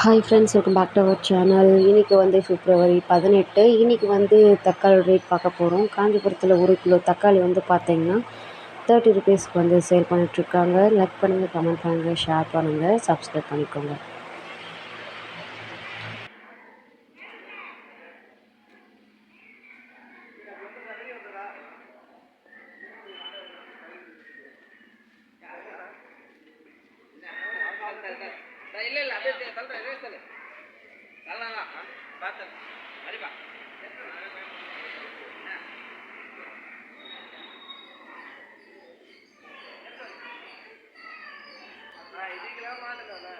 Hi friends welcome back to our channel இன்றைக்கி வந்து பிப்ரவரி பதினெட்டு. இன்றைக்கி வந்து தக்காளி ரேட் பார்க்க போகிறோம் காஞ்சிபுரத்தில் ஒரு கிலோ தக்காளி வந்து பார்த்தீங்கன்னா தேர்ட்டி ருபீஸ்க்கு வந்து சேல் பண்ணிகிட்ருக்காங்க லைக் பண்ணுங்கள் கமெண்ட் பண்ணுங்கள் ஷேர் பண்ணுங்கள் சப்ஸ்கிரைப் பண்ணிக்கோங்க. இல்லை இல்லை அப்படியே தள்ளுறேன் இதே சொல்லு. நல்லா தான் பார்த்து சரிப்பா இதுக்கெல்லாம் மாறுதானே